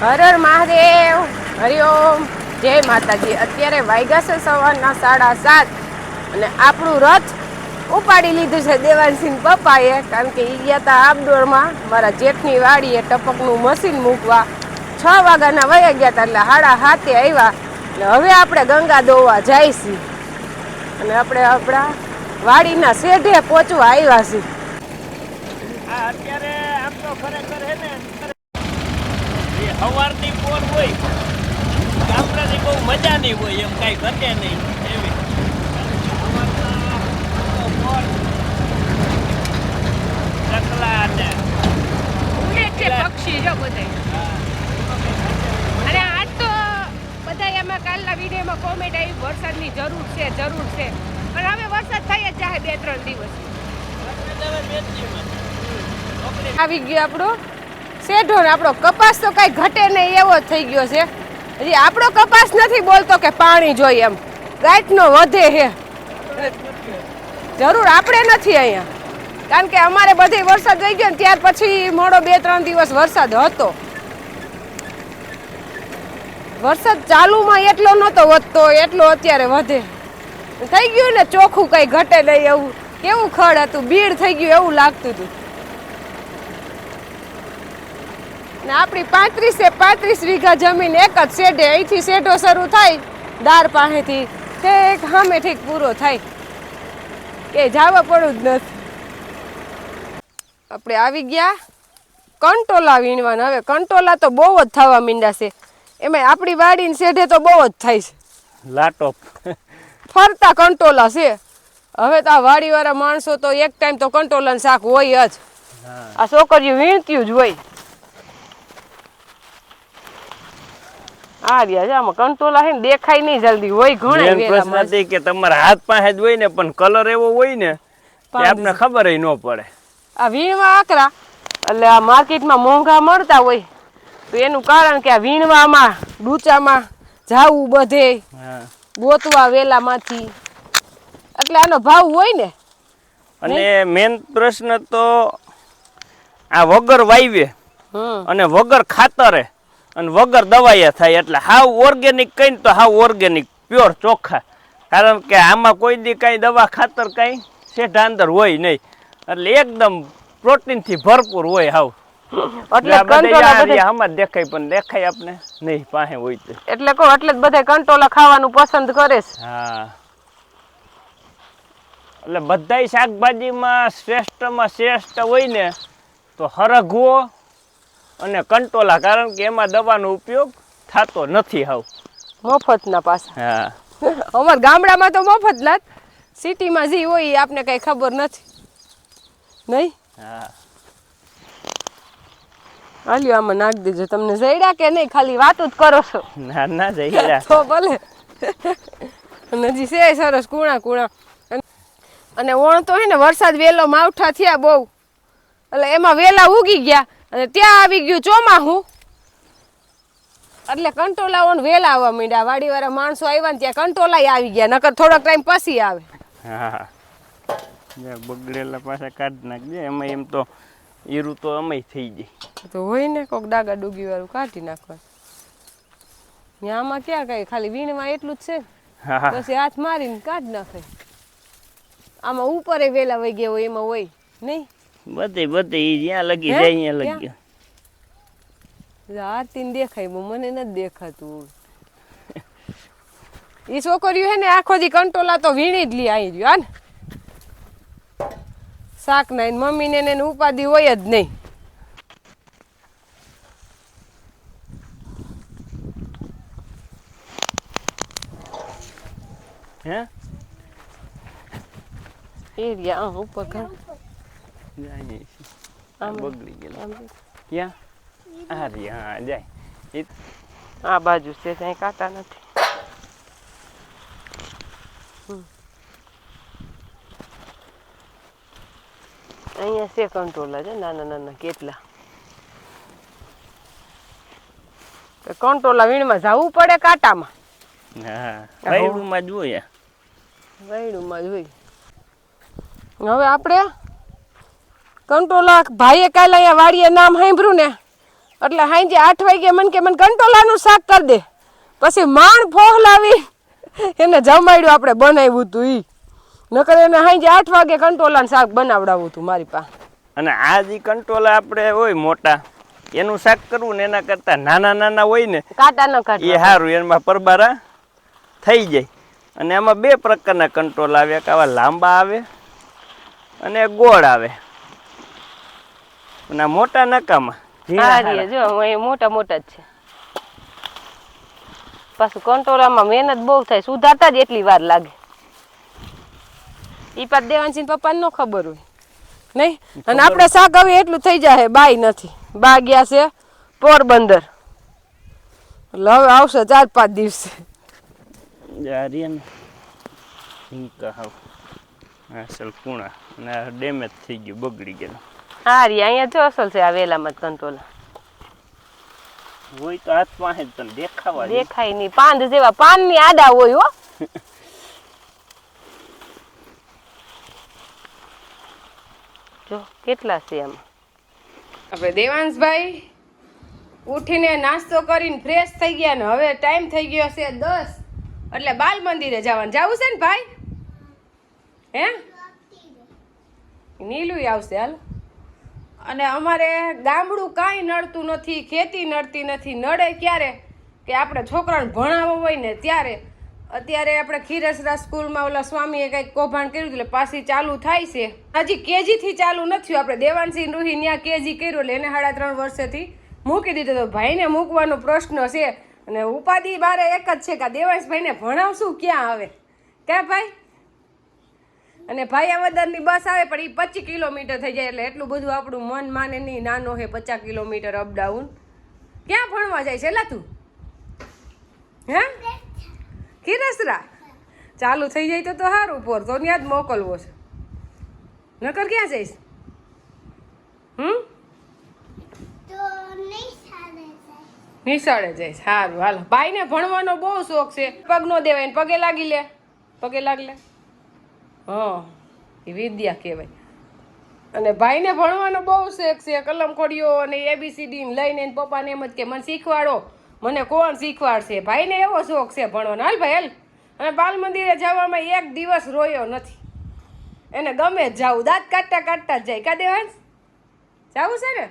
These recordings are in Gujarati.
હર હર મહાદેવ હરિઓમ જય માતાજી. અત્યારે વાગ્યા છે સવારના સાડા સાત. અને આપણું રથ ઉપાડી લીધું છે દેવાનસિંહ પપ્પાએ, કારણ કે એ ગયા હતા આબડોળમાં મારા જેઠની વાડીએ ટપકનું મશીન મૂકવા. છ વાગ્યાના વયા ગયા હતા એટલે હાડા હાથે આવ્યા એટલે હવે આપણે ગંગા દોવા જાય અને આપણે આપણા વાડીના શેઢે પહોંચવા આવ્યા છીએ. અત્યારે આમ તો ખરેખર હે ને એ હવારની પોર હોય. ગામડાની બહુ મજા નહીં હોય એમ કાંઈ ઘટે નહીં. એવી. પક્ષી જો બધા અને આજ તો બધા એમાં કાલના વિડીયોમાં કોમેન્ટ આવી વરસાદની જરૂર છે જરૂર છે. પણ હવે વરસાદ થઈ જ જાય બે ત્રણ દિવસ. આવી ગયો આપણો શેઢો ને આપણો કપાસ તો કઈ ઘટે નહીં, એવો થઈ ગયો છે. હજી આપણો કપાસ નથી બોલતો કે પાણી જોઈએ એમ. ગાંઠનો વધે હે. જરૂર આપણે નથી અહીંયા. કારણ કે અમારે બધે વરસાદ થઈ ગયો ને ત્યાર પછી મોડો બે ત્રણ દિવસ વરસાદ હતો. વરસાદ ચાલુમાં એટલો નહોતો વધતો, એટલો અત્યારે વધે. થઈ ગયું ને ચોખ્ખું કઈ ઘટે નહીં એવું. કેવું ખડ હતું, બીડ થઈ ગયું એવું લાગતું હતું. ને આપણી પાંત્રીસે પાંત્રીસ વીઘા જમીન એક જ શેઢે અહીંથી શેઢો શરૂ થાય દાર પાસેથી તે એક સામે ઠીક પૂરો થાય. કે જવા પડવું જ નથી. આપણે આવી ગયા. કંટોલા વીણવાના. હવે કંટોલા તો બહુ જ થવા માંડ્યા છે. એમાં આપણી વાડીની શેઢે તો બહુ જ થાય છે. લાટો. ફરતા કંટોલા છે. હવે તો આ વાડીવાળા માણસો તો એક ટાઈમ તો કંટોલાનું શાક હોય જ. આ છોકરીઓ વીણતી જ હોય. આ રહ્યા છે આમાં કંટોલા છે ને દેખાય નહીં જલ્દી હોય ઘણા મેન પ્રશ્ન હતી કે તમારા હાથ પાસે જ હોય ને પણ કલર એવો હોય ને કે આપને ખબર ન પડે. આ વીણવા આકરા એટલે આ માર્કેટમાં મોંઘા મળતા હોય તો એનું કારણ કે આ વીણવામાં ડૂચામાં જાવું બધે ગોતવા ગોતવા વેલામાંથી. એટલે આનો ભાવ હોય ને? અને મેન પ્રશ્ન તો આ વગર વાયવે હમ. અને વગર ખાતરે અને વગર દવાઈએ થાય એટલે હાવ ઓર્ગેનિક કહીને તો હાવ ઓર્ગેનિક પ્યોર ચોખ્ખા કારણ કે આમાં કોઈ દી કાંઈ દવા ખાતર કાંઈ શેઠા અંદર હોય નહીં. એટલે એકદમ પ્રોટીનથી ભરપૂર હોય હાવ. એટલે આમાં દેખાય પણ દેખાય આપણે નહીં પાસે હોય તો. એટલે કહો એટલે બધા કંટોલા ખાવાનું પસંદ કરે છે હા. એટલે બધાય શાકભાજીમાં શ્રેષ્ઠમાં શ્રેષ્ઠ હોય ને તો હરગવો અને કંટોલા કારણ કે એમાં દવાનો ઉપયોગ થતો નથી હાવ. મફતના પાછા. હા. અમાર ગામડામાં તો મફત ના સિટીમાં જે હોય એ આપને કઈ ખબર નથી. નહીં? હા. હાલ્યો આમાં નાખ દેજો. તમને જઈડા કે નહીં ખાલી વાત જ કરો છો? ના ના જઈ તો ભલે. નજી છે સરસ કુણા કુણા. અને- અને ઓણ તો હે ને વરસાદ વેલો માવઠા થયા બહુ. એટલે એમાં વેલા ઉગી ગયા. અને ત્યાં આવી ગયું ચોમાહું. એટલે કંટોલા ઓણ વેલા આવવા માંડ્યા. વાડીવાળા માણસો આવ્યા ને ત્યાં કંટોલાય આવી ગયા નકર થોડોક ટાઈમ પછી આવે. હા. બગડેલા પાછા કાઢી નાખજે. એમાં એમ તો ઈરું તો અમે થઈ જાય. તો હોય ને કોક ડાગા ડૂગી વાળું કાઢી નાખવા આમાં ક્યાં કઈ? ખાલી વીણમાં એટલું જ છે પછી હાથ મારીને કાઢ નાખે. આમાં ઉપરે વેલા વહી ગયા હોય એમાં હોય નહીં. બધે બધે જ્યાં લગી જાય? ત્યાં લગી તીન દેખાય બહુ મને નથી દેખાતું. એ છોકરીઓ હે ને આખો દી કંટોલા તો વીણી જ લી આવી ગયો ને શાક ના મમ્મી ને એને ઉપાધિ હોય જ નહીં. હે? એ રહ્યા ઉપર ઘર. જાય છે. બગડી ગયેલા ક્યાં આ રી હા જાય ઈ આ બાજુ છે ત્યાં કાંટા નથી અહીંયા છે કંટ્રોલર છે નાના નાના કેટલા કંટ્રોલા વીણમાં જવું પડે કાંટામાં હા વાયડુમાં જોઈએ વૈડુમાં જ હોય હવે આપણે કંટ્રોલા ભાઈએ કાલે અહીંયા વાડીએ નામ સાંભળ્યું ને એટલે હાંજે આઠ વાગે મને કે મને કંટોલાનું શાક કરી દે. પછી માણ ફોહલાવી. એને જમાડ્યું આપણે બનાવ્યું હતું ઈ. નકર એને હાંજે આઠ વાગે કંટોલાનું શાક બનાવડાવવું હતું મારી પાસે. અને આ જે કંટ્રોલ આપણે હોય મોટા. એનું શાક કરવું ને એના કરતા નાના નાના હોય ને કાંટા ન એ સારું એમાં પરબારા થઈ જાય. અને આમાં બે પ્રકારના કંટ્રોલ આવે. એક આવા લાંબા આવે અને ગોળ આવે. આ મોટા નકામાં. ઝીણા હા રે હારા. જો એ મોટા મોટા જ છે. પાછું કંટોળામાં મહેનત બહુ થાય સુધારતા જ એટલી વાર લાગે. ઈ પાછ દેવાંશી પપ્પાને ન ખબર હોય. નહીં? અને આપણે શાક હવે એટલું થઈ જાય બાઈ નથી. બા ગયા છે પોરબંદર. એટલે હવે આવશે ચાર પાંચ દિવસે. ને. પૂણા અને ડેમેજ થઈ ગયું બગડી ગયેલું. હા રી અહીંયા જો અસલ છે આ વેલામાં જ કંટોલા હોય તો હાથ પાસે તને દેખાવા દેખાય નહીં. પાંદ જેવા પાનની આડા હોય હો. જો કેટલા છે એમ. આપણે દેવાંશભાઈ ઉઠીને નાસ્તો કરીને ફ્રેશ થઈ ગયા ને હવે ટાઈમ થઈ ગયો છે દસ. એટલે બાલ મંદિરે જવાનું. જવું છે ને ભાઈ? હે? નીલું આવશે હાલ. અને અમારે ગામડું કાંઈ નડતું નથી, ખેતી નડતી નથી, નડે ક્યારે કે આપણે છોકરાને ભણાવવો હોય ને ત્યારે. અત્યારે આપણે ખીરસરા સ્કૂલમાં ઓલા સ્વામીએ કંઈક કૌભાંડ કર્યું એટલે પાછી ચાલુ થાય છે. હજી કેજીથી ચાલુ નથી આપણે દેવાનસિંહ રૂહી ત્યાં કેજી કર્યું એટલે એને સાડા ત્રણ વર્ષેથી મૂકી દીધો તો ભાઈને મૂકવાનો પ્રશ્ન છે. અને ઉપાધિ બારે એક જ છે કે દેવાંશભાઈને ભણાવશું ક્યાં આવે? ક્યાં ભાઈ? અને ભાયાવદરની બસ આવે પણ એ પચીસ કિલોમીટર થઈ જાય એટલે એટલું બધું આપણું મન માને નહીં નાનો હે પચાસ કિલોમીટર અપડાઉન ક્યાં ભણવા જાય છે તું? હે? ખીરસરા ચાલુ થઈ જાય તો તો સારું પોર તો ત્યાં જ મોકલવો છે. નકર ક્યાં જઈશ? હમ? નિશાળે જઈશ. સારું હાલ. ભાઈને ભણવાનો બહુ શોખ છે. પગ નો દેવાય ને પગે લાગી લે. પગે લાગી લે. હા, એ વિદ્યા કહેવાય. અને ભાઈને ભણવાનો બહુ શોખ છે, કલમ ખોડીઓ અને એબીસીડી લઈને એને પપ્પાને એમ જ કે, મને શીખવાડો, મને કોણ શીખવાડશે? ભાઈને એવો શોખ છે ભણવાનો. હાલ ભાઈ, હાલ. અને બાલ મંદિરે જવામાં એક દિવસ રોયો નથી. એને ગમે જ જાવું દાંત કાઢતા કાઢતા જ જાય. કાદે હંસ? જવું છે ને?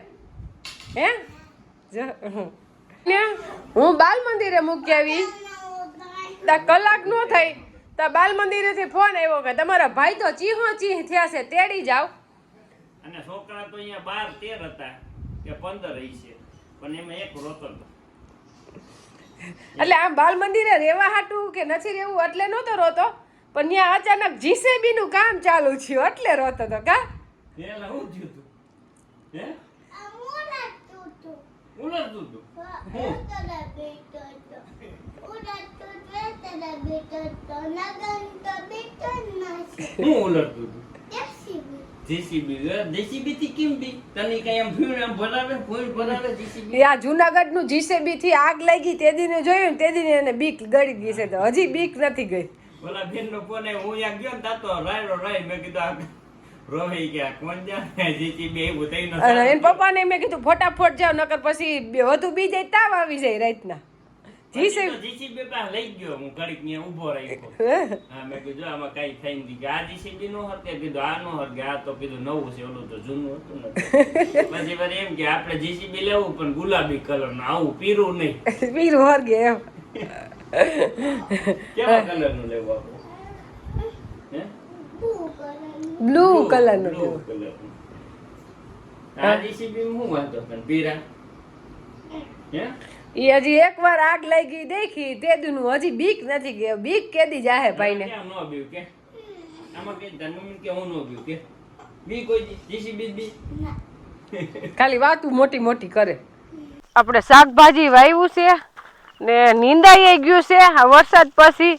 હે? ને હું બાલ મંદિરે મૂકી આવી. કલાક ન થઈ. તા બાલ મંદિરેથી ફોન આવ્યો કે તમારા ભાઈ તો ચીહો ચીહ થયા છે તેડી જાવ અને છોકરા તો અહીંયા બાર તેર હતા કે પંદર છે. પણ એમાં એક રોતો એટલે આમ બાલ મંદિરે રહેવા હાટું કે નથી રહેવું એટલે નહોતો રોતો? પણ ત્યાં અચાનક જીસીબી નું કામ ચાલુ થયું એટલે રોતો તો કા? પેલા હું થયું તું? હે? ઉલટતું તું હું જુનાગઢનું જીસીબી. થી આગ લાગી તે દીને જોયું તે દીને એને બીક ગળી ગઈ છે તો હજી બીક નથી ગઈ. ઓલા બેન નો ફોન હું યા ગયો ને તાતો રાયડો રાય મેં કીધું પપ્પા રોહી ગયા કોણ જા જેસીબી એવું થઈ ન અને એના પપ્પાને મેં કીધું ફટાફટ જાવ નકર પછી વધુ બીજે તાવ આવી જાય રાતના. જીસીબી જીસીબી પાસે લઈ ગયો હું ઘડીક ત્યાં ઊભો રાખ્યો. હા? મેં કીધું આમાં કઈ થઈ નથી આ જીસીબી નો હરકે કીધું આ નો હરકે આ તો કીધું નવું છે ઓલું તો જૂનું હતું ને. પછી વાર એમ કે આપણે જીસીબી લેવું પણ ગુલાબી કલરનું આવું પીરું નહીં. પીરું હરગે એમ. કેવા કલરનું લેવું આપણે? હે? બ્લુ કલરનું આ જીસીબી માં શું વાંધો પણ પીરા? હે? ઈ હજી એકવાર આગ લાગી દેખી તે દુનું હજી બીક નથી ગયો બીક કેદી જાહે ભાઈને. કેમ નો બીવ કે? આમાં કે તારી કે હું નો બીવ કે? બી કોઈ જીસીબી બી ખાલી વાતું મોટી મોટી કરે. આપણે શાકભાજી વાવ્યું છે ને નીંદાઈ ગયું છે આ વરસાદ પછી.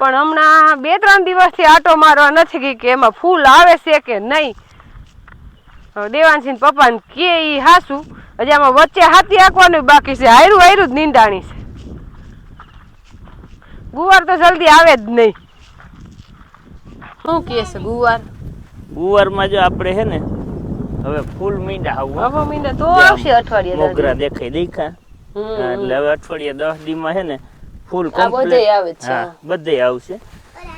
પણ હમણાં બે ત્રણ દિવસથી આટો મારવા નથી ગઈ કે એમાં ફૂલ આવે છે કે નહીં. હવે દેવાનસિંહ પપ્પાને કે એ હાસું. હજી આમાં વચ્ચે હાથી હાંકવાનું બાકી છે. હાયરું હાયરું જ નીંદાણી છે. ગુવાર તો જલ્દી આવે જ નહીં. શું કહે છે ગુવાર? ગુવારમાં જો આપણે હે ને હવે ફૂલ મીંડા આવું હવે મીંડા તો આવશે અઠવાડિયે મોગરા દેખાય. દેખા એટલે હવે અઠવાડિયે દસ દીમાં હે ને ફૂલ કમ્પ્લીટ બધેય આવે છે, હા. બધે આવશે.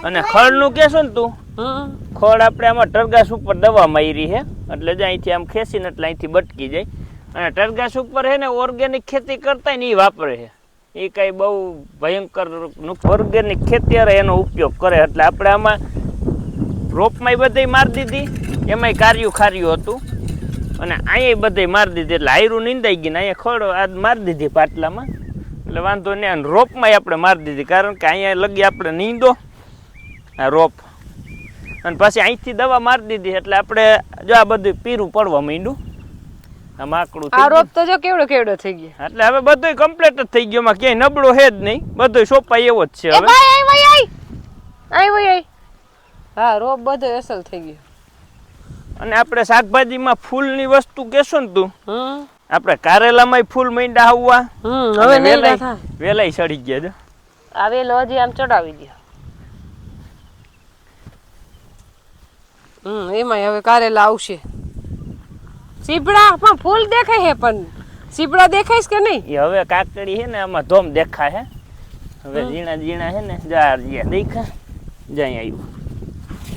અને ખળનું કેશો ને તું ખળ ખોળ આપણે આમાં ટરગાસ ઉપર દવા મારી હે એટલે જ અહીંથી આમ ખેંચીને એટલે અહીંથી બટકી જાય. અને ટરગાસ ઉપર છે ને ઓર્ગેનિક ખેતી કરતા ને એ વાપરે છે એ કાંઈ બહુ ભયંકર ઓર્ગેનિક ખેતી અરે એનો ઉપયોગ કરે. એટલે આપણે આમાં રોપમાંય બધે મારી દીધી. એમાંય કાર્યું ખાર્યું હતું. અને અહીંયા બધે મારી દીધી. એટલે આયરું નિંદાઈ ગઈ ને અહીંયા ખોળ આ મારી દીધી પાટલામાં. એટલે વાંધો નહીં અને રોપમાંય આપણે મારી દીધી. કારણ કે અહીંયા લગી આપણે નીંદો, આ રોપ. અને પછી અહીંથી દવા મારી દીધી. એટલે આપણે જો આ બધું પીરું પડવા માંડ્યું. આ માકડું થઈ આ ગયું. રોપ તો જો કેવડો કેવડો થઈ ગયો. એટલે હવે બધું કમ્પ્લીટ જ થઈ ગયો માં ક્યાંય નબળો હે જ નહીં. બધું સોપાય એવો જ છે હવે. ભાઈ આઈ આઈ. વઈ આઈ. હા રોપ બધો અસલ થઈ ગયો. અને આપણે શાકભાજીમાં ફૂલની વસ્તુ કેશો ને તું? આપણે કારેલામાંય ફૂલ માંડ્યા આવવા. હવે વેલાય વેલાય સડી ગયા છે. આવેલો હજી આમ ચડાવી દે હમ એમાંય હવે કારેલા આવશે. સીપડા પણ ફૂલ દેખાય હે પણ સીપડા દેખાય કે નહીં? એ હવે કાકડી હે ને આમાં ધોમ દેખાય હે હવે ઝીણા ઝીણા હે ને જા જે દેખા જાય આવ્યું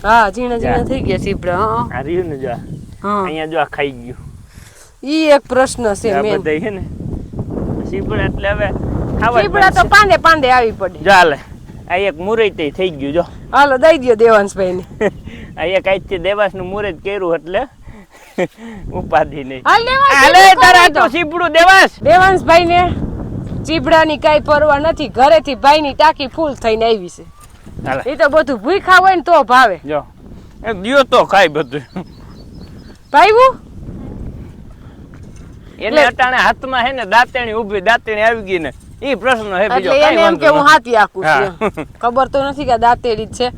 હા ઝીણા ઝીણા થઈ ગયા સીપડા હા. રહ્યું ને જો અહીંયા જો આ ખાઈ ગયું. ઈ એક પ્રશ્ન છે મેન બધા છે ને. સીપડા એટલે હવે ખાવા સીપડા તો પાંદે પાંદે આવી પડી. ચાલે આ એક મુરઈ તે થઈ ગયું જો. હાલો દઈ દો દેવાંશભાઈ ને આ એક આજથી નું મુરત કર્યું એટલે ઉપાધિ નહીં. હાલ તારા. તો સીપડું દેવાસ દેવાંશભાઈ ને ચીબડાની કાંઈ પરવા નથી. ઘરેથી ભાઈની ટાંકી ફૂલ થઈને આવી છે. એ તો બધું ભૂખા હોય ને તો ભાવે. જો એ દિયો તો ખાય બધું. ભાઈવું? એટલે- અટાણે હાથમાં હે ને દાંતણી ઊભી દાંતણી આવી ગઈ ને. એ પ્રશ્ન હે બીજો કાંઈ એમ કે હું હાથી આકું છું. ખબર તો નથી કે દાંતેડી જ છે.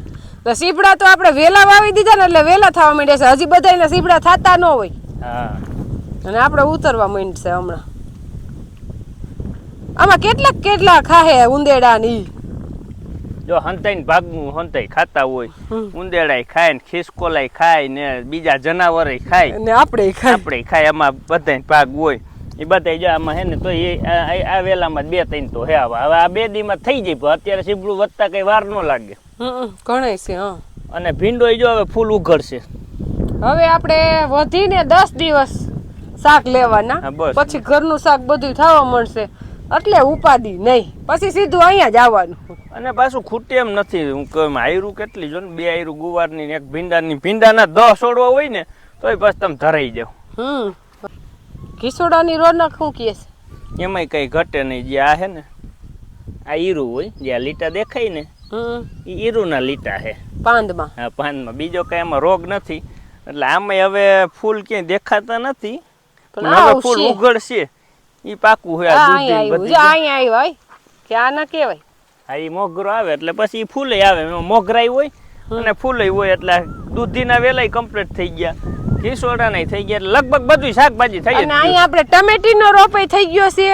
તો સીપડા તો આપણે વેલા વાવી દીધા ને એટલે વેલા થવા માંડ્યા છે. હજી બધા સીપડા થતા ન હોય. હા. અને આપણે ઉતરવા માંડશે હમણાં. આમાં કેટલાક કેટલા ખાહે ઉંદેડા ની જો હંતાઈ ભાગવું હંતાઈ ખાતા હોય. ઉંદેડા ખાય ને ખિસકોલાય ખાય ને બીજા જનાવર ખાય. અને આપણે ખાય. આપણે ખાય આમાં બધાય ભાગ હોય. એ બધા જો આમાં હે ને તો એ આ- વેલામાં બે ત્રણ તો હે હવે આ બે દીમાં થઈ જાય પણ અત્યારે સીબડું વધતા કઈ વાર ન લાગે. ઘણાય છે હા. અને ભીંડોય જો હવે ફૂલ ઉઘડશે. હવે આપણે વધીને દસ દિવસ શાક લેવાના. પછી ઘરનું શાક બધું થવા મળશે. એટલે ઉપાદી નહીં. પછી સીધું અહીંયા જ આવવાનું. અને પાછું ખૂટે એમ નથી. હું કહું આયરું કેટલી જો ને બે આયરું ગુવારની ને એક ભીંડાની. ભીંડાના દસ છોડવા હોય ને તોય બસ તમે ધરાઈ જાવ હમ. ઘીસોડાની રોનક શું કહે છે? એમાંય કઈ ઘટે નહીં. જે આ હે ને આ ઈરું હોય જે આ લીટા દેખાય ને ઈરુના લીટા હે. પાંદમાં? હા પાંદમાં. બીજો કઈ એમાં રોગ નથી. એટલે આમાં હવે ફૂલ ક્યાંય દેખાતા નથી. પણ હવે ફૂલ. ઉઘડશે. ઈ પાકું હોય આ અહીંયા આવ્યું અહીંયા આવ્યું હોય. કે આ ના કહેવાય. હા ઈ મોગરો આવે એટલે પછી ઈ ફૂલે આવે. એમાં મોગરાઈ હોય અને ફૂલે હોય એટલે દૂધીના વેલાય કમ્પ્લીટ થઈ ગયા. ઘીસોડા નહીં થઈ ગયા. એટલે લગભગ બધું શાકભાજી થઈ અને ગયું. અહીંયા આપણે ટમેટીનો રોપાઈ થઈ ગયો છે.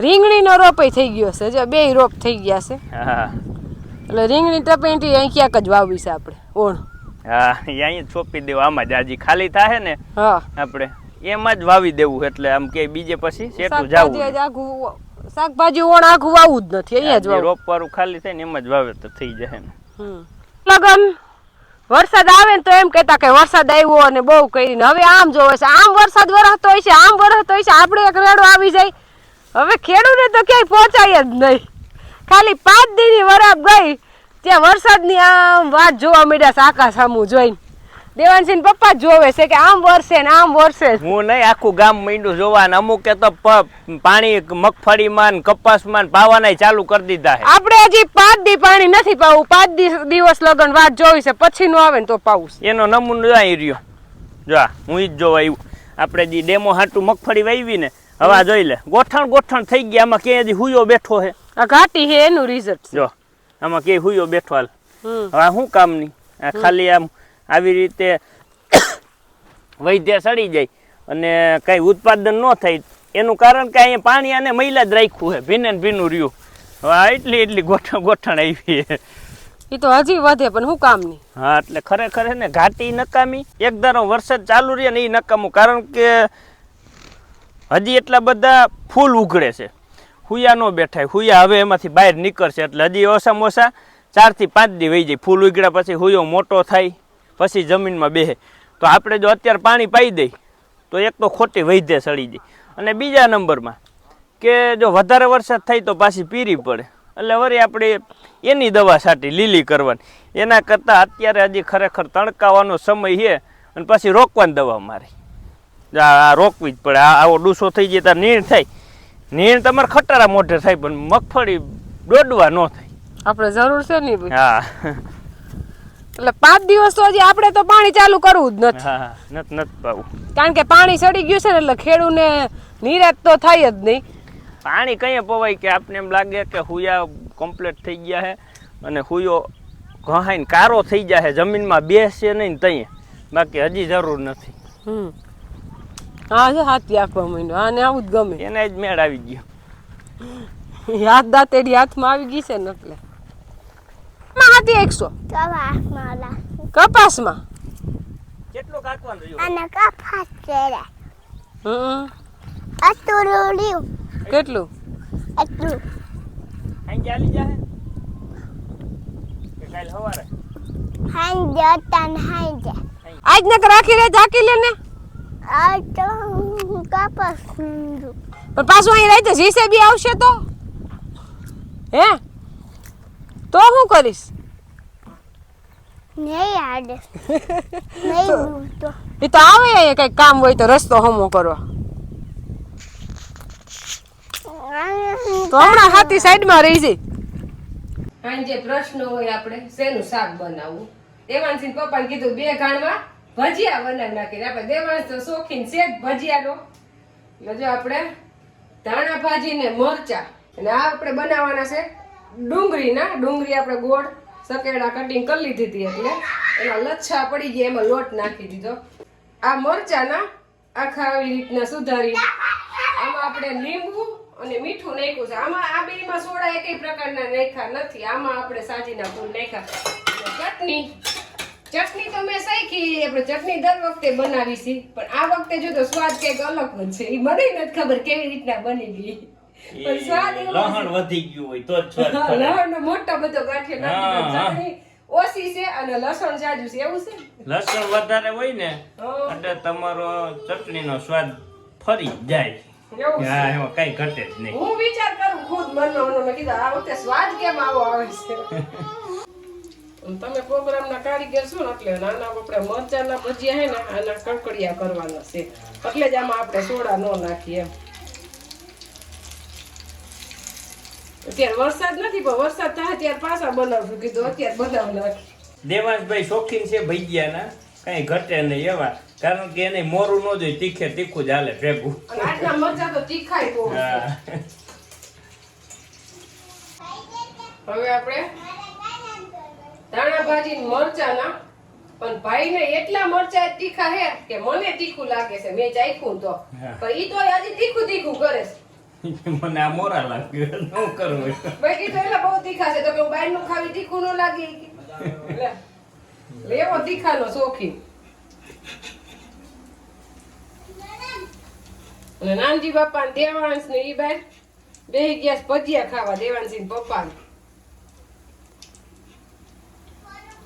રીંગણીનો રોપાઈ થઈ ગયો છે. જો બે રોપ થઈ ગયા છે. હા. એટલે રીંગણી ટપેટી અહીં ક્યાંક જ વાવી છે આપણે. ઓણ. હા અહીંયા સોંપી દેવું. આમાં જ હજી ખાલી થાય ને હા. આપણે. એમાં જ વાવી દેવું એટલે આમ કે બીજે પછી સેટું જવું શાકભાજી ઓણ આઘું વાવું જ નથી. અહીંયા જ વાવું. રોપ વાળું ખાલી થાય ને એમ જ વાવે તો થઈ જાય ને. લગન વરસાદ આવે ને તો એમ કહેતા કે વરસાદ આવ્યો અને બહુ કરીને. હવે આમ જોવે છે. આમ વરસાદ વરસતો હોય છે આમ વરસતો હોય છે આપણે એક રેડો આવી જાય. હવે ખેડૂને તો ક્યાંય પહોંચાય જ નહીં. ખાલી પાંચ દીની વરાબ ગઈ. ત્યાં વરસાદની આમ વાત જોવા મળ્યા છે આકાશ સામું જોઈને. દેવાનસિંહ પપ્પા જોવે છે કે આમ વરસે ને આમ વરસે. હું નહીં આખું ગામ મીંડું જોવા ને કે તો પાણી મગફળીમાં ને કપાસમાં ને પાવાનાય ચાલુ કરી દીધા છે. આપણે હજી પાંચ દી પાણી નથી પાવું. પાંચ દી- દિવસ લગન વાત જોવી છે પછી નું આવે ને તો પાવું એનો નમૂનો જાય રહ્યો. જો હું જ જોવા આવ્યું આપણે જે ડેમો હાટું મગફળી વાવી ને હવા જોઈ લે. ગોઠણ ગોઠણ થઈ ગયા આમાં ક્યાંય હજી હુયો બેઠો છે. આ ઘાટી છે એનું રિઝલ્ટ જો આમાં કે હુયો બેઠો હાલ. હવે આ શું કામની? આ ખાલી આમ આવી રીતે વૈદ્ય સડી જાય અને કઈ ઉત્પાદન ન થાય. એનું કારણ કે અહીંયા પાણી આને મહિલા જ રાખ્યું છે ભીને ભીનું રહ્યું. હવે એટલી એટલી ગોઠણ ગોઠણ આવી છે. એ તો હજી વધે પણ હું કામ નહીં હા એટલે ખરેખર ને ઘાટી નકામી એક ધારો વરસાદ ચાલુ રહે ને એ નકામું. કારણ કે હજી એટલા બધા ફૂલ ઉઘડે છે. હુયા ન બેઠાય, હુયા હવે એમાંથી બહાર નીકળશે એટલે હજી ઓછામાં ઓછા ચારથી પાંચ દી વહી જાય. ફૂલ ઉગડ્યા પછી હુયો મોટો થાય, પછી જમીનમાં બેસે તો આપણે જો અત્યારે પાણી પાઈ દઈ, તો એક તો ખોટી વૈધે સડી જાય. અને બીજા નંબરમાં કે જો વધારે વરસાદ થાય તો પાછી પીરી પડે. એટલે વળી આપણે એની દવા સાટી લીલી કરવાની. એના કરતાં અત્યારે હજી ખરેખર તણકાવાનો સમય છે અને પછી રોકવાની દવા મારી. આ રોકવી જ પડે. આવો ડૂસો થઈ જાય ત્યારે નીણ થાય. નીણ તમારે ખટારા મોઢે થાય પણ મગફળી દોડવા ન થાય. આપણે જરૂર છે નહીં હા. એટલે પાંચ દિવસ તો હજી આપણે તો પાણી ચાલુ કરવું જ નથી. હા નત નત પાવું. કારણ કે પાણી સડી ગયું છે ને એટલે ખેડૂને નિરાત તો થાય જ નહીં. પાણી કઈ પવાય કે આપને એમ લાગે કે હુયા કમ્પ્લીટ થઈ ગયા છે અને હુયો ઘહાઈને કારો થઈ છે જમીનમાં બેસે નહીં તઈએ. બાકી હજી જરૂર નથી. હમ. હા છે હાથી આખવા માંડ્યો. આને આવું જ ગમે. એને જ મેળ આવી ગયો. હાથ દાંતેડી હાથમાં આવી ગઈ છે ને એટલે. માં હાથી એકસો. કપાસમાં? કેટલું કાકવાનું રહ્યું? અને કપાસ કેળા હમ. અતુરું રહ્યું. કેટલું? એટલું અહીં ચાલી જાય કે કાલ આજ નક રાખી રે ઝાકી લે ને. આ તો કપાસ પણ પાછું અહીં રહી તો જીસીબી આવશે તો? હે? તો હું કરીશ? નહીં આડે. નહીં તો એ તો આવે અહીંયા કઈ કામ હોય તો રસ્તો હમો કરવા. તો હમણાં હાથી સાઈડમાં રહી જઈ સાંજે પ્રશ્ન હોય આપણે શેનું શાક બનાવવું? દેવાંશી પપ્પાને કીધું બે ઘાણમાં ભજીયા બનાવી નાખીને આપણે દેવાંશ તો શોખીન છે જ ભજીયાનો. એટલે જો આપણે ધાણા ભાજી ને મરચા, અને આ આપણે બનાવવાના છે ડુંગળીના. ડુંગળી આપણે ગોળ, સકેડા કટિંગ કરી લીધી હતી એટલે એના લચ્છા પડી ગયા, એમાં લોટ નાખી દીધો. આ મરચાના આખા આવી રીતના સુધારી. આમાં આપણે લીંબુ અને મીઠું નાખ્યું છે. આમાં આ બેમાં સોડા એકેય પ્રકારના નાખ્યા નથી. આમાં આપણે સાજીના ફૂલ નાખ્યા. ચટણી. ચટણી તો મેં શીખી આપણે ચટણી દર વખતે બનાવી છે. પણ આ વખતે જો તો સ્વાદ કંઈક અલગ છે. એ મને નથી ખબર કેવી રીતના બની ગઈ પણ સ્વાદ લહણ વધી ગયું હોય તો જ સ્વાદ હા, મોટો બધો ગાંઠિયો નાખી. ચટણી ઓછી છે અને લસણ જાજુ છે. એવું છે લસણ વધારે હોય ને એટલે તમારો ચટણીનો સ્વાદ ફરી જાય. હા એમાં કઈ ઘટે જ નહીં. હું વિચાર કરું ખુદ મનમાં મનમાં મેં કીધું આ વખતે સ્વાદ કેમ આવો આવે છે? તમે પ્રોગ્રામના કારીગર છો ને એટલે નાના આપણે મરચાના ભજીયા હે ને આના કડકડિયા કરવાના છે. એટલે જ આમાં આપણે સોડા ન નાખીએ. અત્યારે વરસાદ નથી પણ વરસાદ થાય ત્યારે પાછા બનાવશું કીધું અત્યારે બનાવ નાખી દેવાંશભાઈ શોખીન છે ભૈયાના કઈ ઘટે નહીં એવા. કારણ કે એને મોરું ન જોઈ તીખે તીખું જ હાલે ભેગું. આજના મરચા તો તીખાય હવે આપણે ધાણા મરચા ના. પણ ભાઈ ને એટલા મરચા તીખા હે કે મને તીખું લાગે છે. મેં ચાખ્યું તો. પણ ઈ તો હજી તીખું તીખું કરે છે. મને આ મોરા લાગે શું કરવું બાકી તો એટલે બહુ તીખા છે. તો કે હું બહારનું ખાવી તીખું ન લાગે. લેવો તીખાનો શોખીન. નાનજી બાપા ને દેવાંશ ને ઈ બાર બે ગયા ભજીયા ખાવા. દેવાંશી ને પપ્પા ને